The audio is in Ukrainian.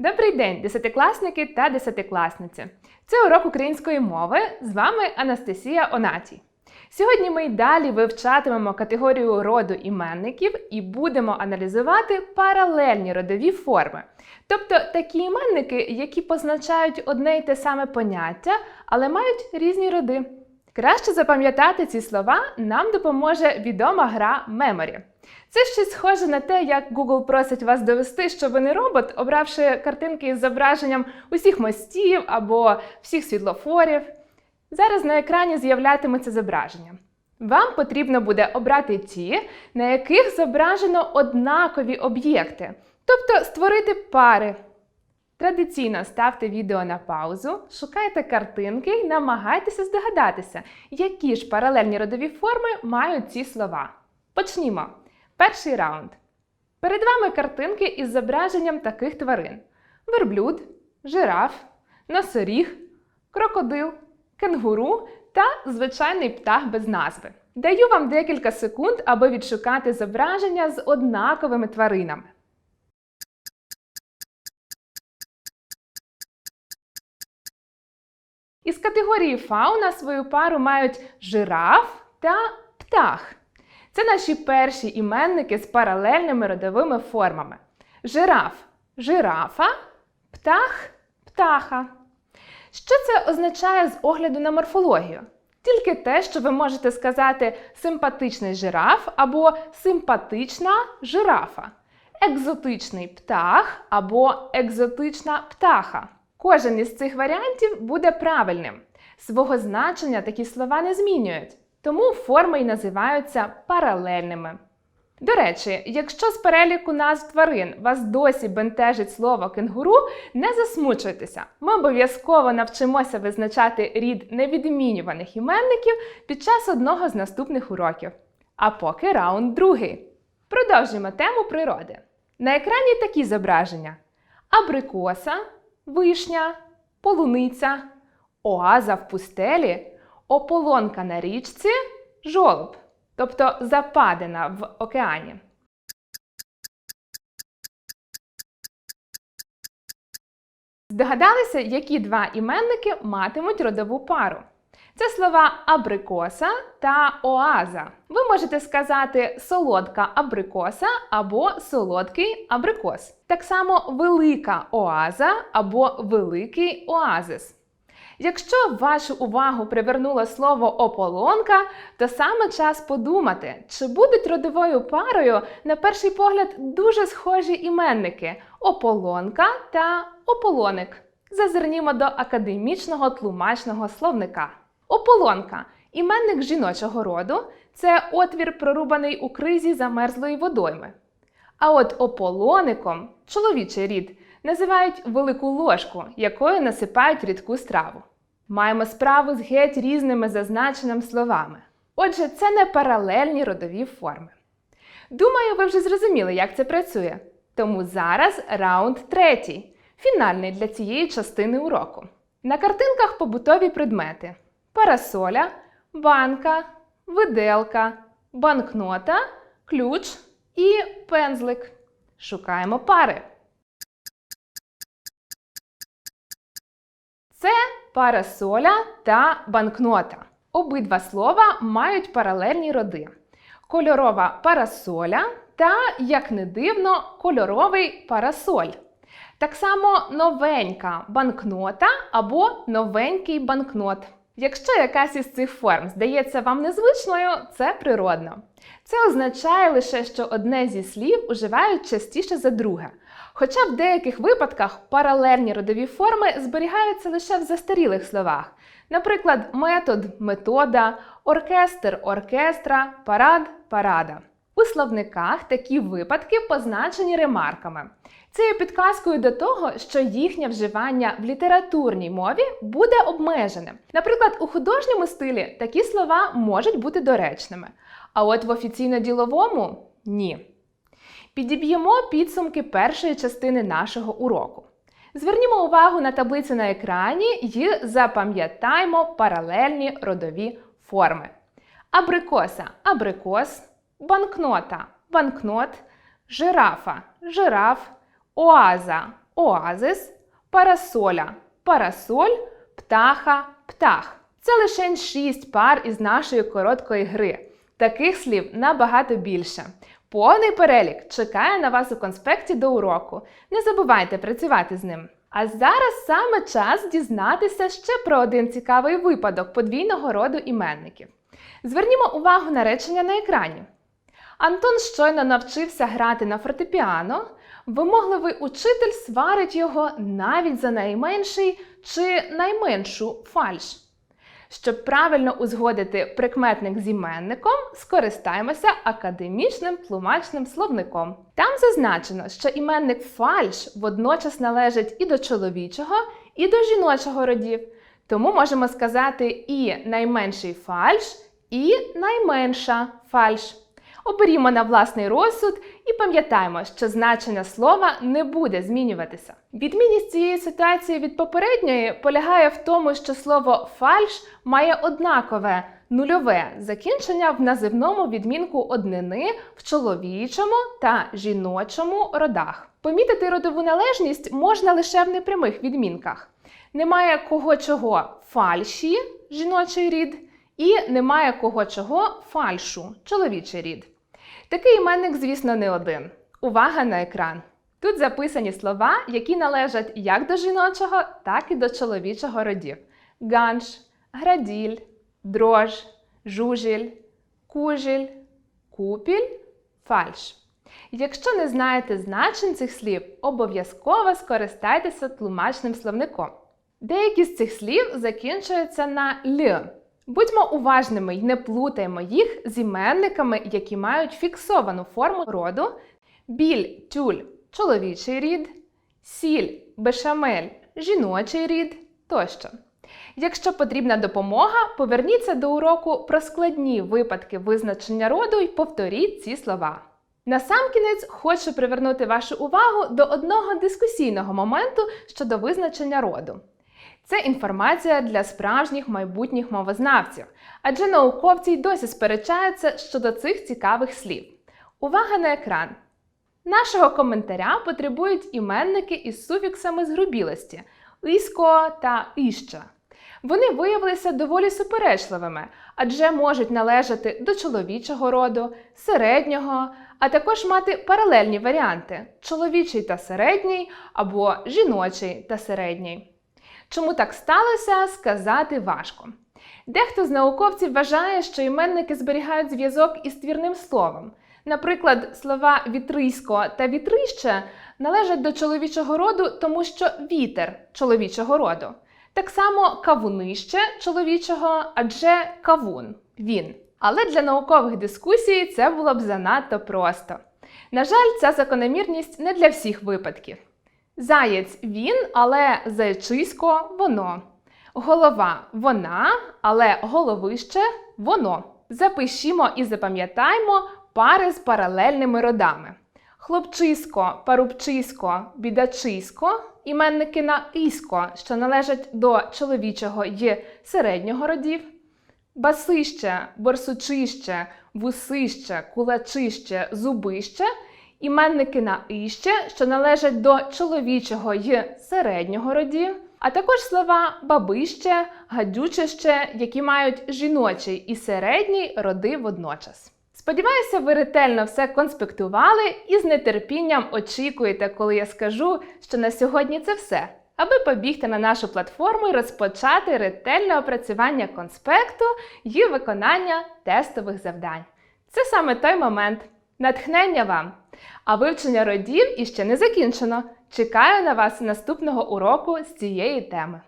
Добрий день, десятикласники та десятикласниці. Це урок української мови. З вами Анастасія Онатій. Сьогодні ми й далі вивчатимемо категорію роду іменників і будемо аналізувати паралельні родові форми. Тобто такі іменники, які позначають одне й те саме поняття, але мають різні роди. Краще запам'ятати ці слова нам допоможе відома гра Memory. Це щось схоже на те, як Google просить вас довести, що ви не робот, обравши картинки із зображенням усіх мостів або всіх світлофорів. Зараз на екрані з'являтиметься зображення. Вам потрібно буде обрати ті, на яких зображено однакові об'єкти, тобто створити пари. Традиційно ставте відео на паузу, шукайте картинки і намагайтеся здогадатися, які ж паралельні родові форми мають ці слова. Почнімо. Перший раунд. Перед вами картинки із зображенням таких тварин: верблюд, жираф, носоріг, крокодил, кенгуру та звичайний птах без назви. Даю вам декілька секунд, аби відшукати зображення з однаковими тваринами. Із категорії фауна свою пару мають жираф та птах. Це наші перші іменники з паралельними родовими формами. Жираф жирафа, птах птаха. Що це означає з огляду на морфологію? Тільки те, що ви можете сказати симпатичний жираф або симпатична жирафа, екзотичний птах або екзотична птаха. Кожен із цих варіантів буде правильним. Свого значення такі слова не змінюють, тому форми й називаються паралельними. До речі, якщо з переліку назв тварин вас досі бентежить слово кенгуру, не засмучуйтеся. Ми обов'язково навчимося визначати рід невідмінюваних іменників під час одного з наступних уроків. А поки раунд другий. Продовжуємо тему природи. На екрані такі зображення: абрикоса, вишня, полуниця, оаза в пустелі, ополонка на річці, жолоб, тобто западина в океані. Здогадалися, які два іменники матимуть родову пару? Це слова абрикоса та оаза. Ви можете сказати солодка абрикоса або солодкий абрикос. Так само велика оаза або великий оазис. Якщо вашу увагу привернуло слово ополонка, то саме час подумати, чи будуть родовою парою, на перший погляд, дуже схожі іменники ополонка та ополоник. Зазирнімо до академічного тлумачного словника. Ополонка іменник жіночого роду це отвір, прорубаний у кризі замерзлої водойми. А от ополоником чоловічий рід називають велику ложку, якою насипають рідку страву. Маємо справу з геть різними зазначеними словами. Отже, це не паралельні родові форми. Думаю, ви вже зрозуміли, як це працює. Тому зараз раунд третій, фінальний для цієї частини уроку. На картинках побутові предмети: парасоля, банка, виделка, банкнота, ключ і пензлик. Шукаємо пари. Це парасоля та банкнота. Обидва слова мають паралельні роди: кольорова парасоля та, як не дивно, кольоровий парасоль. Так само новенька банкнота або новенький банкнот. Якщо якась із цих форм здається вам незвичною, це природно. Це означає лише, що одне зі слів уживають частіше за друге. Хоча в деяких випадках паралельні родові форми зберігаються лише в застарілих словах. Наприклад, метод, метода, оркестр, оркестра, парад, парада. У словниках такі випадки позначені ремарками. Це є підказкою до того, що їхнє вживання в літературній мові буде обмеженим. Наприклад, у художньому стилі такі слова можуть бути доречними, а от в офіційно-діловому ні. Підіб'ємо підсумки першої частини нашого уроку. Звернімо увагу на таблицю на екрані і запам'ятаймо паралельні родові форми. Абрикоса абрикос, банкнота банкнот, жирафа жираф, оаза оазис, парасоля, парасоль, птаха, птах. Це лише шість пар із нашої короткої гри. Таких слів набагато більше. Повний перелік чекає на вас у конспекті до уроку. Не забувайте працювати з ним. А зараз саме час дізнатися ще про один цікавий випадок подвійного роду іменників. Звернімо увагу на речення на екрані. Антон щойно навчився грати на фортепіано. Вимогливий учитель сварить його навіть за найменший чи найменшу фальш. Щоб правильно узгодити прикметник з іменником, скористаємося академічним тлумачним словником. Там зазначено, що іменник фальш водночас належить і до чоловічого, і до жіночого родів. Тому можемо сказати і найменший фальш, і найменша фальш. Оберімо на власний розсуд і пам'ятаємо, що значення слова не буде змінюватися. Відмінність цієї ситуації від попередньої полягає в тому, що слово фальш має однакове нульове закінчення в називному відмінку однини в чоловічому та жіночому родах. Помітити родову належність можна лише в непрямих відмінках. Немає кого чого фальші жіночий рід. І немає кого чого фальшу чоловічий рід. Такий іменник, звісно, не один. Увага на екран. Тут записані слова, які належать як до жіночого, так і до чоловічого родів: ганш, граділь, дрож, жужіль, кужіль, купіль, фальш. Якщо не знаєте значень цих слів, обов'язково скористайтеся тлумачним словником. Деякі з цих слів закінчуються на л. Будьмо уважними й не плутаємо їх з іменниками, які мають фіксовану форму роду: біль, тюль чоловічий рід, сіль, бешамель жіночий рід тощо. Якщо потрібна допомога, поверніться до уроку про складні випадки визначення роду і повторіть ці слова. Насамкінець хочу привернути вашу увагу до одного дискусійного моменту щодо визначення роду. Це інформація для справжніх майбутніх мовознавців, адже науковці й досі сперечаються щодо цих цікавих слів. Увага на екран! Нашого коментаря потребують іменники із суфіксами згрубілості «ісько» та іща. Вони виявилися доволі суперечливими, адже можуть належати до чоловічого роду, середнього, а також мати паралельні варіанти чоловічий та середній або жіночий та середній. Чому так сталося, сказати важко. Дехто з науковців вважає, що іменники зберігають зв'язок із твірним словом. Наприклад, слова вітрисько та вітрище належать до чоловічого роду, тому що вітер чоловічого роду. Так само кавунище чоловічого, адже кавун він. Але для наукових дискусій це було б занадто просто. На жаль, ця закономірність не для всіх випадків. Заєць він, але зайчисько воно. Голова вона, але головище воно. Запишімо і запам'ятаймо пари з паралельними родами. Хлопчисько, парубчисько, бідачисько, іменники на ісько, що належать до чоловічого й середнього родів. Басище, борсучище, вусище, кулачище, зубище іменники на іще, що належать до чоловічого й середнього родів, а також слова бабище, гадючище, які мають жіночий і середній роди водночас. Сподіваюся, ви ретельно все конспектували і з нетерпінням очікуєте, коли я скажу, що на сьогодні це все, аби побігти на нашу платформу і розпочати ретельне опрацювання конспекту і виконання тестових завдань. Це саме той момент. Натхнення вам! А вивчення родів іще не закінчено. Чекаю на вас наступного уроку з цієї теми.